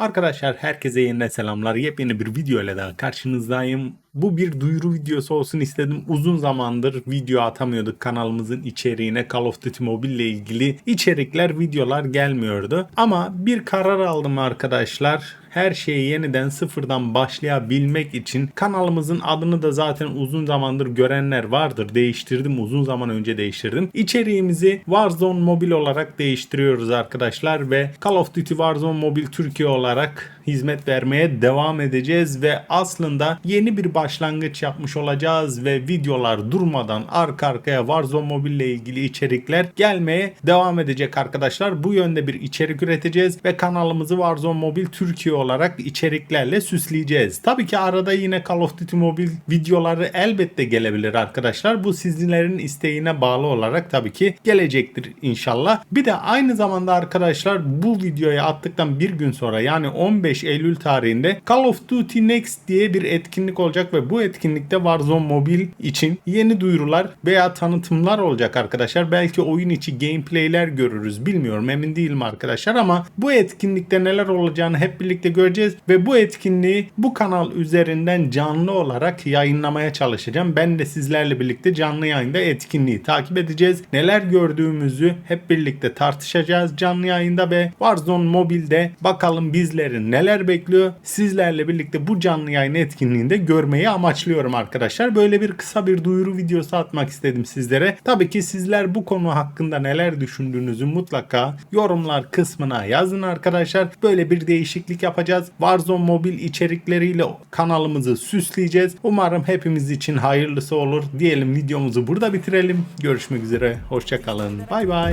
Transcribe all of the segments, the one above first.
Arkadaşlar herkese yeniden selamlar. Yepyeni bir video ile daha karşınızdayım. Bu bir duyuru videosu olsun istedim. Uzun zamandır video atamıyorduk kanalımızın içeriğine. Call of Duty Mobile ile ilgili içerikler, videolar gelmiyordu. Ama bir karar aldım arkadaşlar. Her şeyi yeniden sıfırdan başlayabilmek için kanalımızın adını da zaten uzun zamandır görenler vardır. Değiştirdim uzun zaman önce değiştirdim. İçeriğimizi Warzone Mobile olarak değiştiriyoruz arkadaşlar ve Call of Duty Warzone Mobile Türkiye olarak hizmet vermeye devam edeceğiz ve aslında yeni bir başlangıç yapmış olacağız ve videolar durmadan arka arkaya Warzone Mobile ile ilgili içerikler gelmeye devam edecek arkadaşlar. Bu yönde bir içerik üreteceğiz ve kanalımızı Warzone Mobile Türkiye olarak içeriklerle süsleyeceğiz. Tabii ki arada yine Call of Duty Mobile videoları elbette gelebilir arkadaşlar. Bu sizlerin isteğine bağlı olarak tabii ki gelecektir inşallah. Bir de aynı zamanda arkadaşlar bu videoya attıktan bir gün sonra yani 15 Eylül tarihinde Call of Duty Next diye bir etkinlik olacak ve bu etkinlikte Warzone Mobile için yeni duyurular veya tanıtımlar olacak arkadaşlar. Belki oyun içi gameplayler görürüz bilmiyorum emin değilim arkadaşlar ama bu etkinlikte neler olacağını hep birlikte göreceğiz ve bu etkinliği bu kanal üzerinden canlı olarak yayınlamaya çalışacağım. Ben de sizlerle birlikte canlı yayında etkinliği takip edeceğiz. Neler gördüğümüzü hep birlikte tartışacağız canlı yayında ve Warzone Mobile'de bakalım bizleri neler bekliyor. Sizlerle birlikte bu canlı yayın etkinliğinde görmeyi amaçlıyorum arkadaşlar. Böyle bir kısa bir duyuru videosu atmak istedim sizlere. Tabii ki sizler bu konu hakkında neler düşündüğünüzü mutlaka yorumlar kısmına yazın arkadaşlar. Böyle bir değişiklik yapacağız. Warzone mobil içerikleriyle kanalımızı süsleyeceğiz. Umarım hepimiz için hayırlısı olur. Diyelim videomuzu burada bitirelim. Görüşmek üzere. Hoşçakalın. Bay bay.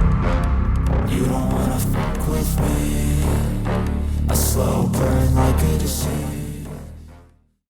be the same.